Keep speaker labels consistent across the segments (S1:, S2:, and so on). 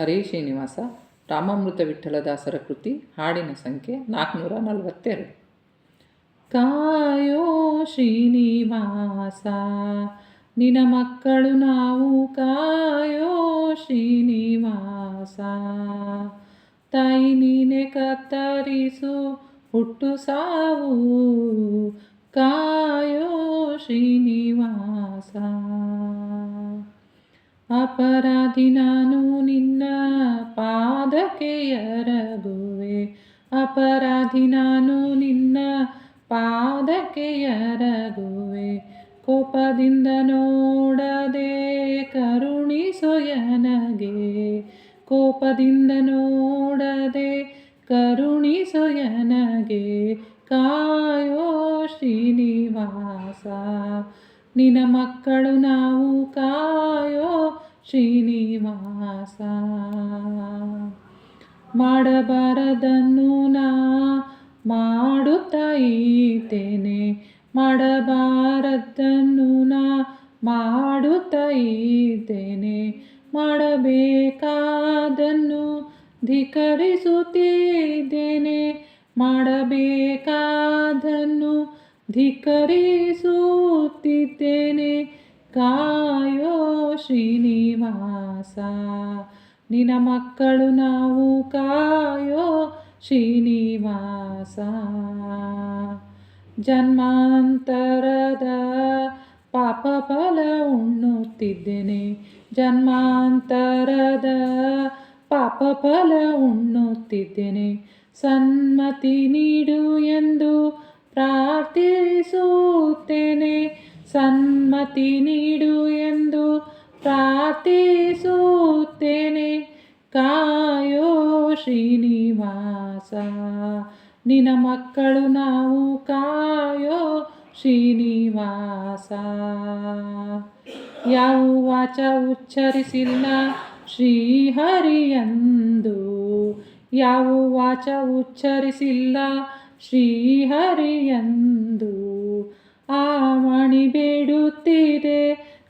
S1: ಹರೇ ಶ್ರೀನಿವಾಸ, ರಾಮಾಮೃತ ವಿಠ್ಠಲದಾಸರ ಕೃತಿ, ಹಾಡಿನ ಸಂಖ್ಯೆ ನಾಲ್ಕುನೂರ ನಲವತ್ತೆರಡು. ಕಾಯೋ ಶ್ರೀನಿವಾಸ ನಿನ ಮಕ್ಕಳು ನಾವು ಕಾಯೋ ಶ್ರೀನಿವಾಸ. ತಾಯಿ ನೀನೆ ಕತ್ತರಿಸು, ಹುಟ್ಟು ಸಾವು ಅಪರಾಧಿ ನಾನು ನಿನ್ನ ಪಾದಕ್ಕೆ ಎರಗುವೆ. ಅಪರಾಧಿ ನಾನು ನಿನ್ನ ಪಾದಕ್ಕೆ ಎರಗುವೆ. ಕೋಪದಿಂದ ನೋಡದೆ ಕರುಣಿಸೊಯನಗೆ ಕೋಪದಿಂದ ನೋಡದೆ ಕರುಣಿಸೊಯನಗೆ ಕಾಯೋ ಶ್ರೀನಿವಾಸ, ನಿನ್ನ ಮಕ್ಕಳು ನಾವು ಕಾಯೋ ಶ್ರೀನಿವಾಸ. ಮಾಡಬಾರದನ್ನು ನಾ ಮಾಡುತ್ತಾ ಇದ್ದೇನೆ. ಮಾಡಬಾರದನ್ನು ನಾ ಮಾಡುತ್ತಾ ಇದ್ದೇನೆ. ಮಾಡಬೇಕಾದನ್ನು ಧಿಕರಿಸುತ್ತಿದ್ದೇನೆ. ಮಾಡಬೇಕಾದನ್ನು ಧಿಕರಿಸುತ್ತಿದ್ದೇನೆ. ಕಾಯೋ ಶ್ರೀನಿವಾಸ ನಿನ ಮಕ್ಕಳು ನಾವು ಕಾಯೋ ಶ್ರೀನಿವಾಸ. ಜನ್ಮಾಂತರದ ಪಾಪ ಫಲ ಉಣ್ಣುತ್ತಿದ್ದೇನೆ. ಜನ್ಮಾಂತರದ ಪಾಪ ಫಲ ಉಣ್ಣುತ್ತಿದ್ದೇನೆ. ಸನ್ಮತಿ ನೀಡು ಎಂದು ಪ್ರಾರ್ಥಿಸುತ್ತೇನೆ. ಸನ್ಮತಿ ನೀಡು ಪ್ರಾರ್ಥಿಸುತ್ತೇನೆ. ಕಾಯೋ ಶ್ರೀನಿವಾಸ ನಿನ ಮಕ್ಕಳು ನಾವು ಕಾಯೋ ಶ್ರೀನಿವಾಸ. ಯಾವ ವಾಚ ಉಚ್ಚರಿಸಿಲ್ಲ ಶ್ರೀಹರಿಯಂದು. ಯಾವ ವಾಚ ಉಚ್ಚರಿಸಿಲ್ಲ ಶ್ರೀಹರಿಯಂದು. ಆ ಮಣಿ ಬೇಡುತ್ತಿದೆ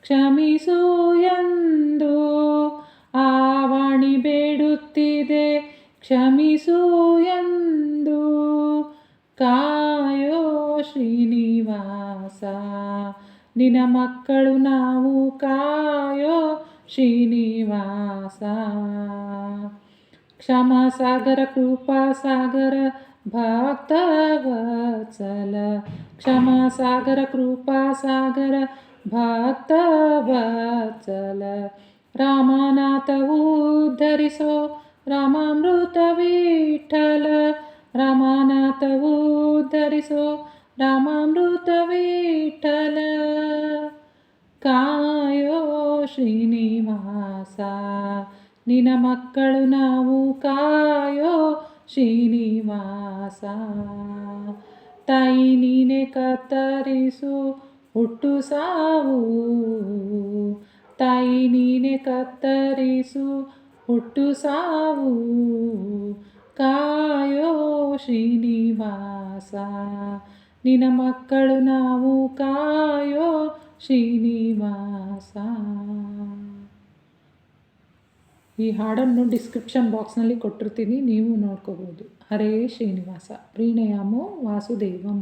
S1: ಕ್ಷಮಿಸು ಎಂದು ಆವಣಿ ಬೇಡುತ್ತಿದೆ. ಕ್ಷಮಿಸು ಎಂದು ಕಾಯೋ ಶ್ರೀನಿವಾಸ. ನಿನ ಮಕ್ಕಳು ನಾವು ಕಾಯೋ ಶ್ರೀನಿವಾಸ. ಕ್ಷಮ ಸಾಗರ ಕೃಪಾ ಸಾಗರ ಭಕ್ತ ವತ್ಸಲ ಕ್ಷಮ ಸಾಗರ ಕೃಪಾ ಸಾಗರ ಭಕ್ತ ವತ್ಸಲ ರಾಮನಾಥ ಉದ್ಧರಿಸೋ ರಾಮಾಮೃತ ವಿಠಲ ರಾಮನಾಥ ಉದ್ಧರಿಸೋ ರಾಮಾಮೃತ ವಿಠಲ ಕಾಯೋ ಶ್ರೀನಿವಾಸ ನಿನ ಮಕ್ಕಳು ನಾವು ಕಾಯೋ ಶ್ರೀನಿವಾಸ ತಾಯಿ ನೀನೆ ಕತ್ತರಿಸು ಹುಟ್ಟು ಸಾವು ತಾಯಿ ನೀನೆ ಕತ್ತರಿಸು ಹುಟ್ಟು ಸಾವು ಕಾಯೋ ಶ್ರೀನಿವಾಸ ನಿನ ಮಕ್ಕಳು ನಾವು ಕಾಯೋ ಶ್ರೀನಿವಾಸ ಈ ಹಾಡನ್ನು ಡಿಸ್ಕ್ರಿಪ್ಷನ್ ಬಾಕ್ಸ್ನಲ್ಲಿ ಕೊಟ್ಟಿರ್ತೀನಿ ನೀವು ನೋಡ್ಕೋಬೋದು ಹರೇ ಶ್ರೀನಿವಾಸ ಪ್ರೀಣಯಾಮೋ ವಾಸುದೇವಂ